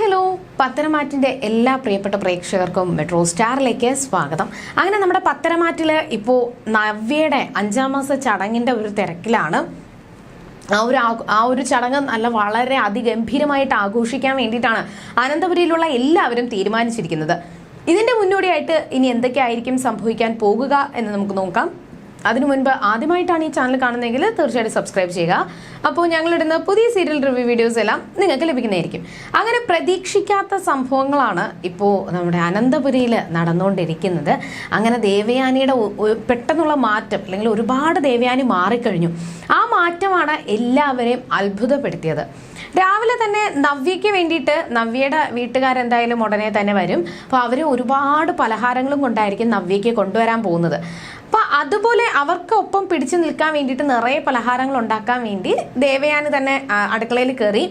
Hello പത്തനമാറ്റിന്റെ എല്ലാ പ്രിയപ്പെട്ട പ്രേക്ഷകർക്കും മെട്രോ സ്റ്റാറിലേക്ക് സ്വാഗതം. അങ്ങനെ നമ്മുടെ പത്തനമാറ്റിൽ ഇപ്പോൾ നവ്യയുടെ അഞ്ചാം മാസ ചടങ്ങിന്റെ ഒരു തിരക്കിലാണ്. ആ ഒരു ആ- ഒരു ചടങ്ങ് നല്ല വളരെ അതിഗംഭീരമായിട്ട് ആഘോഷിക്കാൻ വേണ്ടിയിട്ടാണ് അനന്തപുരിയിലുള്ള എല്ലാവരും തീരുമാനിച്ചിരിക്കുന്നത്. ഇതിന്റെ മുന്നോടിയായിട്ട് ഇനി എന്തൊക്കെയായിരിക്കും സംഭവിക്കാൻ പോകുക എന്ന് നമുക്ക് നോക്കാം. അതിനു മുൻപ് ആദ്യമായിട്ടാണ് ഈ ചാനൽ കാണുന്നതെങ്കിൽ തീർച്ചയായിട്ടും സബ്സ്ക്രൈബ് ചെയ്യുക. അപ്പോൾ ഞങ്ങളിടുന്ന പുതിയ സീരിയൽ റിവ്യൂ വീഡിയോസ് എല്ലാം നിങ്ങൾക്ക് ലഭിക്കുന്നതായിരിക്കും. അങ്ങനെ പ്രതീക്ഷിക്കാത്ത സംഭവങ്ങളാണ് ഇപ്പോൾ നമ്മുടെ അനന്തപുരിയിൽ നടന്നുകൊണ്ടിരിക്കുന്നത്. അങ്ങനെ ദേവയാനിയുടെ പെട്ടെന്നുള്ള മാറ്റം അല്ലെങ്കിൽ ഒരുപാട് ദേവയാനി മാറിക്കഴിഞ്ഞു. ആ മാറ്റമാണ് എല്ലാവരെയും അത്ഭുതപ്പെടുത്തിയത്. രാവിലെ തന്നെ നവ്യയ്ക്ക് വേണ്ടിയിട്ട് നവ്യയുടെ വീട്ടുകാരെന്തായാലും ഉടനെ തന്നെ വരും. അപ്പോൾ അവർ ഒരുപാട് പലഹാരങ്ങളും കൊണ്ടായിരിക്കും നവ്യയ്ക്ക് കൊണ്ടുവരാൻ പോകുന്നത്. അപ്പോൾ അതുപോലെ അവർക്കൊപ്പം പിടിച്ചു നിൽക്കാൻ വേണ്ടിയിട്ട് നിറയെ പലഹാരങ്ങൾ ഉണ്ടാക്കാൻ വേണ്ടി ദേവയാനി തന്നെ അടുക്കളയിൽ കയറി.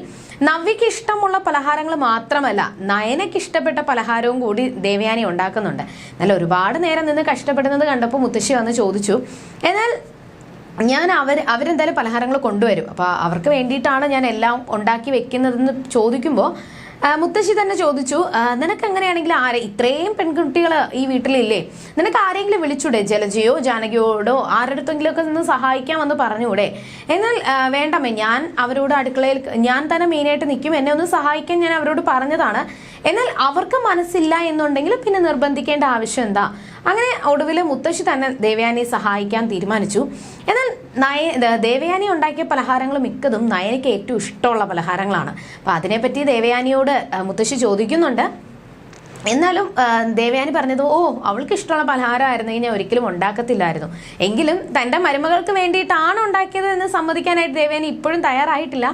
നവ്യക്ക് ഇഷ്ടമുള്ള പലഹാരങ്ങൾ മാത്രമല്ല നയനയ്ക്ക് ഇഷ്ടപ്പെട്ട പലഹാരവും കൂടി ദേവയാനി ഉണ്ടാക്കുന്നുണ്ട്. എന്നാൽ ഒരുപാട് നേരം നിന്ന് കഷ്ടപ്പെടുന്നത് കണ്ടപ്പോൾ മുത്തശ്ശി വന്ന് ചോദിച്ചു എന്നാൽ ഞാൻ അവർ അവരെന്തായാലും പലഹാരങ്ങൾ കൊണ്ടുവരും. അപ്പോൾ അവർക്ക് വേണ്ടിയിട്ടാണ് ഞാൻ എല്ലാം ഉണ്ടാക്കി വെക്കുന്നതെന്ന് ചോദിക്കുമ്പോൾ മുത്തശ്ശി തന്നെ ചോദിച്ചു നിനക്ക് എങ്ങനെയാണെങ്കിൽ ആരെ ഇത്രയും പെൺകുട്ടികൾ ഈ വീട്ടിലില്ലേ? നിനക്ക് ആരെങ്കിലും വിളിച്ചൂടെ ജലജയോ ജാനകിയോടോ? ആരുടെടുത്തെങ്കിലും ഒക്കെ നിന്ന് സഹായിക്കാമെന്ന് പറഞ്ഞുകൂടെ എന്നാൽ വേണ്ടമേ വേണ്ടമ്മേ ഞാൻ അവരോട് അടുക്കളയിൽ ഞാൻ തന്നെ മെയിനായിട്ട് നിൽക്കും. എന്നെ ഒന്ന് സഹായിക്കാൻ ഞാൻ അവരോട് പറഞ്ഞതാണ്. എന്നാൽ അവർക്ക് മനസ്സില്ല എന്നുണ്ടെങ്കിൽ പിന്നെ നിർബന്ധിക്കേണ്ട ആവശ്യം എന്താ? അങ്ങനെ ഒടുവിൽ മുത്തശ്ശി തന്നെ ദേവയാനിയെ സഹായിക്കാൻ തീരുമാനിച്ചു. എന്നാൽ നയ ദേവയാനി ഉണ്ടാക്കിയ പലഹാരങ്ങൾ മിക്കതും നയനയ്ക്ക് ഏറ്റവും ഇഷ്ടമുള്ള പലഹാരങ്ങളാണ്. അപ്പൊ അതിനെപ്പറ്റി ദേവയാനിയോട് മുത്തശ്ശി ചോദിക്കുന്നുണ്ട്. എന്നാലും ദേവയാനി പറഞ്ഞത് ഓ അവൾക്ക് ഇഷ്ടമുള്ള പലഹാരമായിരുന്നെങ്കിൽ ഞാൻ ഒരിക്കലും ഉണ്ടാക്കത്തില്ലായിരുന്നു. എങ്കിലും തന്റെ മരുമകൾക്ക് വേണ്ടിയിട്ടാണ് ഉണ്ടാക്കിയത് എന്ന് സമ്മതിക്കാനായിട്ട് ദേവയാനി ഇപ്പോഴും തയ്യാറായിട്ടില്ല.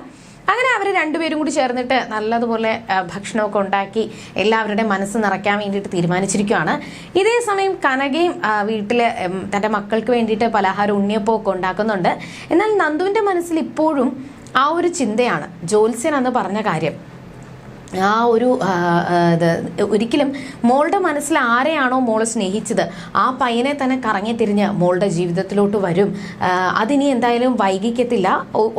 അങ്ങനെ അവർ രണ്ടുപേരും കൂടി ചേർന്നിട്ട് നല്ലതുപോലെ ഭക്ഷണമൊക്കെ ഉണ്ടാക്കി എല്ലാവരുടെ മനസ്സ് നിറയ്ക്കാൻ വേണ്ടിയിട്ട് തീരുമാനിച്ചിരിക്കുകയാണ് ഇതേ സമയം കനകയും വീട്ടിൽ തന്റെ മക്കൾക്ക് വേണ്ടിയിട്ട് പലഹാരം ഉണ്ണിയപ്പോ ഒക്കെ ഉണ്ടാക്കുന്നുണ്ട്. എന്നാൽ നന്ദുവിന്റെ മനസ്സിൽ ഇപ്പോഴും ആ ഒരു ചിന്തയാണ് ജോത്സ്യൻ എന്ന് പറഞ്ഞ കാര്യം. ആ ഒരു ഇത് ഒരിക്കലും മോളുടെ മനസ്സിൽ ആരെയാണോ മോൾ സ്നേഹിച്ചത് ആ പയ്യനെ തന്നെ കറങ്ങി തിരിഞ്ഞ് മോളുടെ ജീവിതത്തിലോട്ട് വരും. അതിനി എന്തായാലും വൈകിക്കത്തില്ല.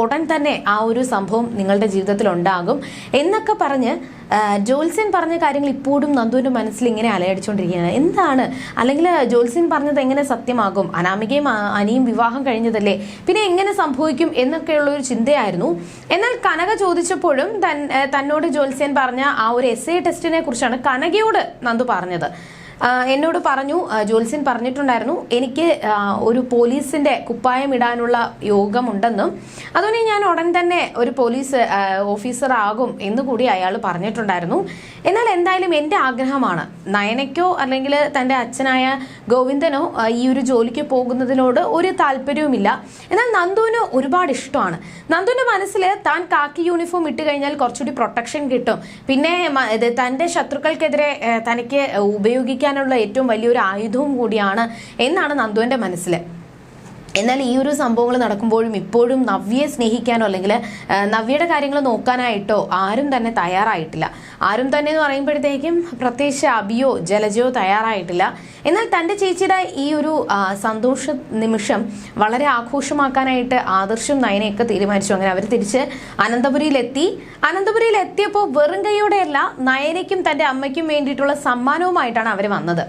ഉടൻ തന്നെ ആ ഒരു സംഭവം നിങ്ങളുടെ ജീവിതത്തിൽ ഉണ്ടാകും എന്നൊക്കെ പറഞ്ഞ് ജോത്സ്യൻ പറഞ്ഞ കാര്യങ്ങൾ ഇപ്പോഴും നന്ദുവിന്റെ മനസ്സിൽ ഇങ്ങനെ അലയടിച്ചുകൊണ്ടിരിക്കുകയാണ്. എന്താണ്? അല്ലെങ്കിൽ ജോത്സ്യൻ പറഞ്ഞത് എങ്ങനെ സത്യമാകും? അനാമികയും അനിയും വിവാഹം കഴിഞ്ഞതല്ലേ? പിന്നെ എങ്ങനെ സംഭവിക്കും എന്നൊക്കെയുള്ള ഒരു ചിന്തയായിരുന്നു. എന്നാൽ കനക ചോദിച്ചപ്പോഴും തന്നോട് ജോത്സ്യൻ പറഞ്ഞ ആ ഒരു എസ് ടെസ്റ്റിനെ കുറിച്ചാണ് കനകയോട് നന്ദു പറഞ്ഞത്. എന്നോട് പറഞ്ഞു ജോൽസിൻ പറഞ്ഞിട്ടുണ്ടായിരുന്നു എനിക്ക് ഒരു പോലീസിന്റെ കുപ്പായം ഇടാനുള്ള യോഗമുണ്ടെന്നും അതുകൊണ്ട് ഞാൻ ഉടൻ തന്നെ ഒരു പോലീസ് ഓഫീസർ ആകും എന്ന് കൂടി അയാൾ പറഞ്ഞിട്ടുണ്ടായിരുന്നു. എന്നാൽ എന്തായാലും എന്റെ ആഗ്രഹമാണ് നയനയ്ക്കോ അല്ലെങ്കിൽ തന്റെ അച്ഛനായ ഗോവിന്ദനോ ഈ ഒരു ജോലിക്ക് പോകുന്നതിനോട് ഒരു താല്പര്യവുമില്ല. എന്നാൽ നന്ദുവിന് ഒരുപാട് ഇഷ്ടമാണ്. നന്ദുവിന്റെ മനസ്സിൽ താൻ കാക്കി യൂണിഫോം ഇട്ട് കഴിഞ്ഞാൽ കുറച്ചുകൂടി പ്രൊട്ടക്ഷൻ കിട്ടും. പിന്നെ തന്റെ ശത്രുക്കൾക്കെതിരെ തനിക്ക് തനിക്ക് ഉപയോഗിക്കാനുള്ള ഏറ്റവും വലിയൊരു ആയുധവും കൂടിയാണ് എന്നാണ് നന്ദുവിന്റെ മനസ്സിൽ എന്നാൽ ഈ ഒരു സംഭവങ്ങൾ നടക്കുമ്പോഴും ഇപ്പോഴും നവ്യയെ സ്നേഹിക്കാനോ അല്ലെങ്കിൽ നവ്യയുടെ കാര്യങ്ങൾ നോക്കാനായിട്ടോ ആരും തന്നെ തയ്യാറായിട്ടില്ല. ആരും തന്നെ എന്ന് പറയുമ്പോഴത്തേക്കും പ്രത്യേകിച്ച് അബിയോ ജലജയോ തയ്യാറായിട്ടില്ല. എന്നാൽ തന്റെ ചേച്ചിയുടെ ഈ ഒരു സന്തോഷ നിമിഷം വളരെ ആഘോഷമാക്കാനായിട്ട് ആദർശം നയനയൊക്കെ തീരുമാനിച്ചു. അങ്ങനെ അവർ തിരിച്ച് അനന്തപുരിയിലെത്തി. അനന്തപുരിയിൽ എത്തിയപ്പോൾ വെറും കൈയോടെയല്ല നയനയ്ക്കും തന്റെ അമ്മയ്ക്കും വേണ്ടിയിട്ടുള്ള സമ്മാനവുമായിട്ടാണ് അവർ വന്നത്.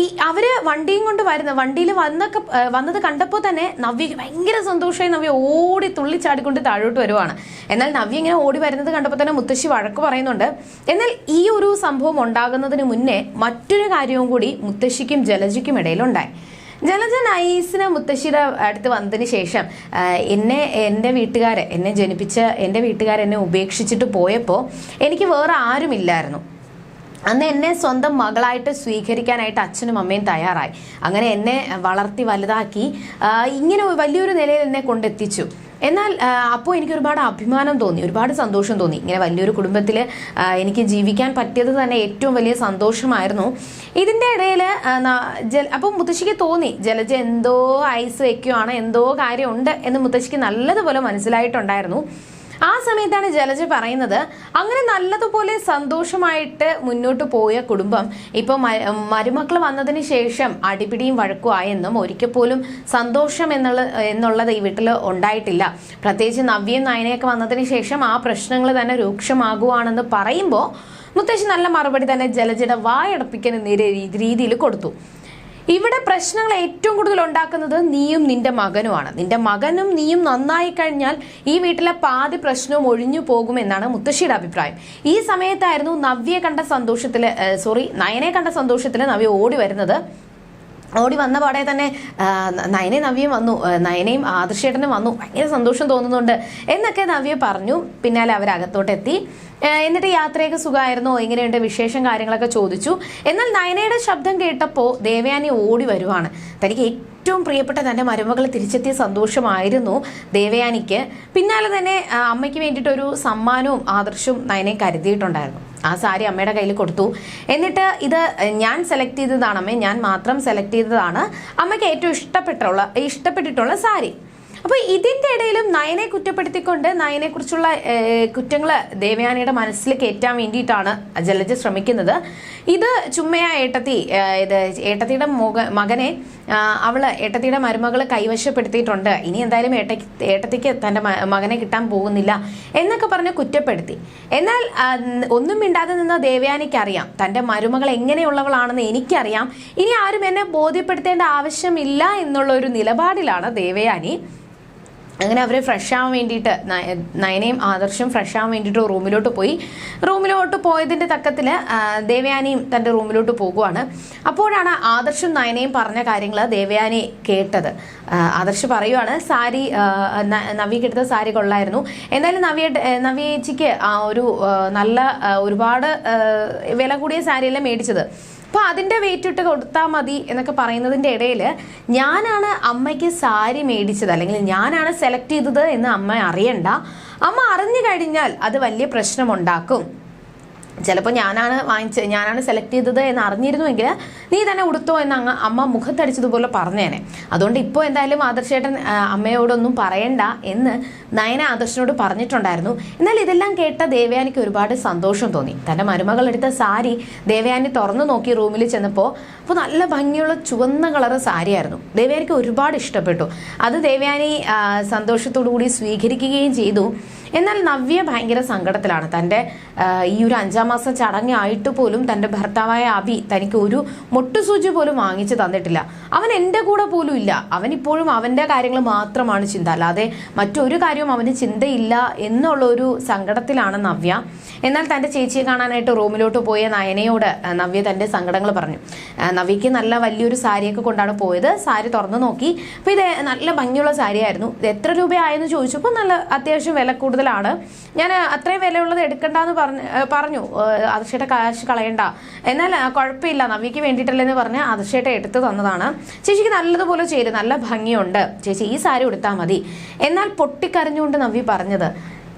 ഈ അവർ വണ്ടിയും കൊണ്ട് വരുന്ന വണ്ടിയിൽ വന്നൊക്കെ വന്നത് കണ്ടപ്പോൾ തന്നെ നവ്യക്ക് ഭയങ്കര സന്തോഷമായി നവ്യ ഓടി തുള്ളിച്ചാടിക്കൊണ്ട് താഴോട്ട് വരുവാണ്. എന്നാൽ നവ്യ ഇങ്ങനെ ഓടി വരുന്നത് കണ്ടപ്പോൾ തന്നെ മുത്തശ്ശി വഴക്ക് പറയുന്നുണ്ട്. എന്നാൽ ഈ ഒരു സംഭവം ഉണ്ടാകുന്നതിന് മുന്നേ മറ്റൊരു കാര്യവും കൂടി മുത്തശ്ശിക്കും ജലജയ്ക്കും ഇടയിലുണ്ടായി. ജലജ നൈസിനെ മുത്തശ്ശിയുടെ അടുത്ത് വന്നതിന് ശേഷം എന്നെ എന്റെ വീട്ടുകാരെ എന്നെ ജനിപ്പിച്ച എന്റെ വീട്ടുകാരെന്നെ ഉപേക്ഷിച്ചിട്ട് പോയപ്പോൾ എനിക്ക് വേറെ ആരുമില്ലായിരുന്നു. അന്ന് എന്നെ സ്വന്തം മകളായിട്ട് സ്വീകരിക്കാനായിട്ട് അച്ഛനും അമ്മയും തയ്യാറായി. അങ്ങനെ എന്നെ വളർത്തി വലുതാക്കി ഇങ്ങനെ വലിയൊരു നിലയിൽ എന്നെ കൊണ്ടെത്തിച്ചു. എന്നാൽ അപ്പോൾ എനിക്ക് ഒരുപാട് അഭിമാനം തോന്നി ഒരുപാട് സന്തോഷം തോന്നി. ഇങ്ങനെ വലിയൊരു കുടുംബത്തിൽ എനിക്ക് ജീവിക്കാൻ പറ്റിയത് തന്നെ ഏറ്റവും വലിയ സന്തോഷമായിരുന്നു. ഇതിന്റെ ഇടയിൽ ജല അപ്പോൾ മുത്തശ്ശിക്ക് തോന്നി ജലജ എന്തോ ഐസ് വയ്ക്കുവാണ് എന്തോ കാര്യമുണ്ട് എന്ന് മുത്തശ്ശിക്ക് നല്ലതുപോലെ മനസ്സിലായിട്ടുണ്ടായിരുന്നു. ആ സമയത്താണ് ജലജ പറയുന്നത് അങ്ങനെ നല്ലതുപോലെ സന്തോഷമായിട്ട് മുന്നോട്ട് പോയ കുടുംബം ഇപ്പൊ മരുമക്കൾ വന്നതിന് ശേഷം അടിപിടിയും വഴക്കും ആയെന്നും ഒരിക്കൽ പോലും സന്തോഷം എന്നുള്ള എന്നുള്ളത് ഈ വീട്ടിൽ ഉണ്ടായിട്ടില്ല. പ്രത്യേകിച്ച് നവ്യയും നയനയൊക്കെ വന്നതിന് ശേഷം ആ പ്രശ്നങ്ങൾ തന്നെ രൂക്ഷമാകുവാണെന്ന് പറയുമ്പോൾ മുത്തശ്ശി നല്ല മറുപടി തന്നെ ജലജയുടെ വായടപ്പിക്കുന്ന രീതിയിൽ കൊടുത്തു. ഇവിടെ പ്രശ്നങ്ങൾ ഏറ്റവും കൂടുതൽ ഉണ്ടാക്കുന്നത് നീയും നിന്റെ മകനുമാണ്. നിന്റെ മകനും നീയും നന്നായി കഴിഞ്ഞാൽ ഈ വീട്ടിലെ പാതി പ്രശ്നവും ഒഴിഞ്ഞു പോകുമെന്നാണ് മുത്തശ്ശിയുടെ അഭിപ്രായം. ഈ സമയത്തായിരുന്നു നവ്യെ കണ്ട സന്തോഷത്തിൽ സോറി നയനെ കണ്ട സന്തോഷത്തിൽ നവ്യ ഓടി വരുന്നത്. ഓടി വന്ന പാടെ തന്നെ നയനെ നവ്യം വന്നു. നയനയും ആദർശേട്ടനും വന്നു. ഭയങ്കര സന്തോഷം തോന്നുന്നുണ്ട്. എന്നൊക്കെ നവ്യ പറഞ്ഞു. പിന്നാലെ എത്തി എന്നിട്ട് യാത്രയൊക്കെ സുഖമായിരുന്നോ? എങ്ങനെയുണ്ട്? വിശേഷം കാര്യങ്ങളൊക്കെ ചോദിച്ചു. എന്നാൽ നയനയുടെ ശബ്ദം കേട്ടപ്പോൾ ദേവയാനി ഓടി വരുവാണ്. തനിക്ക് ഏറ്റവും പ്രിയപ്പെട്ട തന്റെ മരുമകൾ തിരിച്ചെത്തിയ സന്തോഷമായിരുന്നു ദേവയാനിക്ക്. പിന്നാലെ തന്നെ അമ്മയ്ക്ക് വേണ്ടിയിട്ടൊരു സമ്മാനവും ആദർശവും നയനെ കരുതിയിട്ടുണ്ടായിരുന്നു. ആ സാരി അമ്മയുടെ കയ്യിൽ കൊടുത്തു. എന്നിട്ട് ഇത് ഞാൻ സെലക്ട് ചെയ്തതാണ് അമ്മ. ഞാൻ മാത്രം സെലക്ട് ചെയ്തതാണ് അമ്മയ്ക്ക് ഏറ്റവും ഇഷ്ടപ്പെട്ടുള്ള ഇഷ്ടപ്പെട്ടിട്ടുള്ള സാരി. അപ്പോൾ ഇതിന്റെ ഇടയിലും നയനെ കുറ്റപ്പെടുത്തിക്കൊണ്ട് നയനെ കുറിച്ചുള്ള കുറ്റങ്ങൾ ദേവയാനിയുടെ മനസ്സിൽ കയറ്റാൻ വേണ്ടിയിട്ടാണ് ജലജ ശ്രമിക്കുന്നത്. ഇത് ചുമ്മയ ഏട്ടത്തി ഇത് ഏട്ടത്തിയുടെ മകനെ അവൾ ഏട്ടത്തിയുടെ മരുമകൾ കൈവശപ്പെടുത്തിയിട്ടുണ്ട്. ഇനി എന്തായാലും ഏട്ട ഏട്ടത്തിക്ക് തന്റെ മകനെ കിട്ടാൻ പോകുന്നില്ല എന്നൊക്കെ പറഞ്ഞ് കുറ്റപ്പെടുത്തി. എന്നാൽ ഒന്നും മിണ്ടാതെ നിന്ന ദേവയാനിക്ക് അറിയാം തന്റെ മരുമകൾ എങ്ങനെയുള്ളവളാണെന്ന് എനിക്കറിയാം. ഇനി ആരും എന്നെ ബോധ്യപ്പെടുത്തേണ്ട ആവശ്യമില്ല എന്നുള്ള ഒരു നിലപാടിലാണ് ദേവയാനി. അങ്ങനെ അവരെ ഫ്രഷ് ആവാൻ വേണ്ടിയിട്ട് നയനയും ആദർശും ഫ്രഷ് ആവാൻ വേണ്ടിയിട്ട് റൂമിലോട്ട് പോയി. റൂമിലോട്ട് പോയതിന്റെ തക്കത്തിൽ ദേവയാനിയും തന്റെ റൂമിലോട്ട് പോകുവാണ്. അപ്പോഴാണ് ആദർശും നയനയും പറഞ്ഞ കാര്യങ്ങൾ ദേവയാനി കേട്ടത്. ആദർശ് പറയുവാണ് സാരി നവിക്ക് എടുത്ത സാരി കൊള്ളായിരുന്നു. എന്തായാലും നവിയ നവിയേച്ചിക്ക് ആ ഒരു നല്ല ഒരുപാട് വില കൂടിയ സാരിയല്ല മേടിച്ചത്. അപ്പോൾ അതിന്റെ വെയിറ്റ് ഇട്ട് കൊടുത്താൽ മതി എന്നൊക്കെ പറയുന്നതിന്റെ ഇടയിൽ ഞാനാണ് അമ്മയ്ക്ക് സാരി മേടിച്ചത്. അല്ലെങ്കിൽ ഞാനാണ് സെലക്ട് ചെയ്തത് എന്ന് അമ്മ അറിയണ്ട. അമ്മ അറിഞ്ഞു കഴിഞ്ഞാൽ അത് വലിയ പ്രശ്നമുണ്ടാക്കും. ചിലപ്പോൾ ഞാനാണ് വാങ്ങിച്ച് ഞാനാണ് സെലക്ട് ചെയ്തത് എന്ന് അറിഞ്ഞിരുന്നുവെങ്കിൽ നീ തന്നെ ഉടുത്തോ എന്ന് അങ്ങ് അമ്മ മുഖത്തടിച്ചതുപോലെ പറഞ്ഞേനെ. അതുകൊണ്ട് ഇപ്പോൾ എന്തായാലും ആദർശേട്ടൻ അമ്മയോടൊന്നും പറയണ്ട എന്ന് നയന ആദർശനോട് പറഞ്ഞിട്ടുണ്ടായിരുന്നു. എന്നാൽ ഇതെല്ലാം കേട്ട ദേവയാനിക്ക് ഒരുപാട് സന്തോഷം തോന്നി. തന്റെ മരുമകൾ എടുത്ത സാരി ദേവയാനി തുറന്നു നോക്കി റൂമിൽ ചെന്നപ്പോൾ അപ്പോൾ നല്ല ഭംഗിയുള്ള ചുവന്ന കളറ് സാരിയായിരുന്നു. ദേവയാനിക്ക് ഒരുപാട് ഇഷ്ടപ്പെട്ടു. അത് ദേവയാനി സന്തോഷത്തോടു കൂടി സ്വീകരിക്കുകയും ചെയ്തു. എന്നാൽ നവ്യ ഭയങ്കര സങ്കടത്തിലാണ്. തന്റെ ഈ ഒരു അഞ്ചാം മാസം ചടങ്ങായിട്ട് പോലും തന്റെ ഭർത്താവായ അബി തനിക്ക് ഒരു മുട്ടുസൂചി പോലും വാങ്ങിച്ചു തന്നിട്ടില്ല. അവൻ എന്റെ കൂടെ പോലും ഇല്ല. അവൻ ഇപ്പോഴും അവന്റെ കാര്യങ്ങൾ മാത്രമാണ് ചിന്ത. അല്ലാതെ മറ്റൊരു കാര്യവും അവന് ചിന്തയില്ല എന്നുള്ള ഒരു സങ്കടത്തിലാണ് നവ്യ. എന്നാൽ തന്റെ ചേച്ചിയെ കാണാനായിട്ട് റൂമിലോട്ട് പോയ നയനയോട് നവ്യ തന്റെ സങ്കടങ്ങൾ പറഞ്ഞു. നവ്യക്ക് നല്ല വലിയൊരു സാരിയൊക്കെ കൊണ്ടാണ് പോയത്. സാരി തുറന്നു നോക്കി. അപ്പോൾ ഇത് നല്ല ഭംഗിയുള്ള സാരിയായിരുന്നു. ഇത് എത്ര രൂപയായെന്ന് ചോദിച്ചപ്പോൾ നല്ല അത്യാവശ്യം വില കൂടുതലാണ്. ഞാൻ അത്രയും വിലയുള്ളത് എടുക്കണ്ടെന്ന് പറഞ്ഞു പറഞ്ഞു. അതിർച്ചയുടെ കാശ് കളയണ്ട. എന്നാൽ കുഴപ്പമില്ല. നവിക്ക് വേണ്ടിയിട്ടല്ലെന്ന് പറഞ്ഞ് അതിർച്ചയുടെ എടുത്ത് തന്നതാണ്. ചേച്ചിക്ക് നല്ലതുപോലെ ചേരും നല്ല ഭംഗിയുണ്ട്. ചേച്ചി ഈ സാരി ഉടുത്താൽ മതി. എന്നാൽ പൊട്ടിക്കരഞ്ഞുകൊണ്ട് നവി പറഞ്ഞത്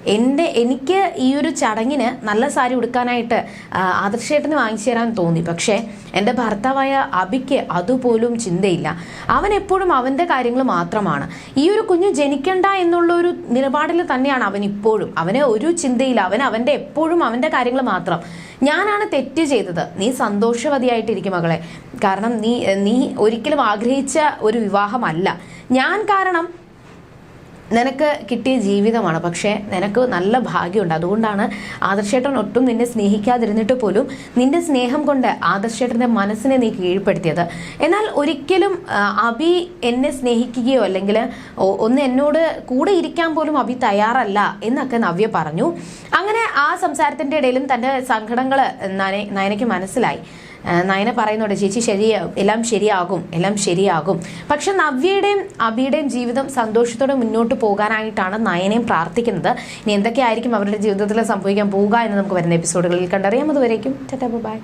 എന്റെ എനിക്ക് ഈ ഒരു ചടങ്ങിന് നല്ല സാരി ഉടുക്കാനായിട്ട് ആദർശേട്ടന് വാങ്ങിച്ചു തരാൻ തോന്നി. പക്ഷേ എന്റെ ഭർത്താവായ അബിക്ക് അതുപോലും ചിന്തയില്ല. അവൻ എപ്പോഴും അവന്റെ കാര്യങ്ങൾ മാത്രമാണ്. ഈ ഒരു കുഞ്ഞ് ജനിക്കണ്ട എന്നുള്ള ഒരു നിലപാടിൽ തന്നെയാണ് അവൻ ഇപ്പോഴും. അവന് ഒരു ചിന്തയില്ല. അവൻ അവന്റെ എപ്പോഴും അവന്റെ കാര്യങ്ങൾ മാത്രം. ഞാനാണ് തെറ്റ് ചെയ്തത്. നീ സന്തോഷവതിയായിട്ടിരിക്കും മകളെ. കാരണം നീ നീ ഒരിക്കലും ആഗ്രഹിച്ച ഒരു വിവാഹമല്ല. ഞാൻ കാരണം നിനക്ക് കിട്ടിയ ജീവിതമാണ്. പക്ഷേ നിനക്ക് നല്ല ഭാഗ്യമുണ്ട്. അതുകൊണ്ടാണ് ആദർശേട്ടൻ ഒട്ടും നിന്നെ സ്നേഹിക്കാതിരുന്നിട്ട് പോലും നിന്റെ സ്നേഹം കൊണ്ട് ആദർശേട്ടന്റെ മനസ്സിനെ നീ കീഴ്പ്പെടുത്തിയത്. എന്നാൽ ഒരിക്കലും അഭി എന്നെ സ്നേഹിക്കുകയോ അല്ലെങ്കിൽ ഒന്ന് എന്നോട് കൂടെ ഇരിക്കാൻ പോലും അഭി തയ്യാറല്ല എന്നൊക്കെ നവ്യ പറഞ്ഞു. അങ്ങനെ ആ സംസാരത്തിന്റെ ഇടയിലും തന്റെ സങ്കടങ്ങൾ നയനയ്ക്ക് മനസ്സിലായി. നയന പറയുന്നുണ്ട് ചേച്ചി ശരിയാകും എല്ലാം ശരിയാകും എല്ലാം ശരിയാകും. പക്ഷെ നവ്യയുടെയും അബിയുടെയും ജീവിതം സന്തോഷത്തോടെ മുന്നോട്ട് പോകാനായിട്ടാണ് നയനയും പ്രാർത്ഥിക്കുന്നത്. ഇനി എന്തൊക്കെയായിരിക്കും അവരുടെ ജീവിതത്തിൽ സംഭവിക്കാൻ പോവുക എന്ന് നമുക്ക് വരുന്ന എപ്പിസോഡുകളിൽ കണ്ടറിയാം. അതുവരേക്കും ബൈ.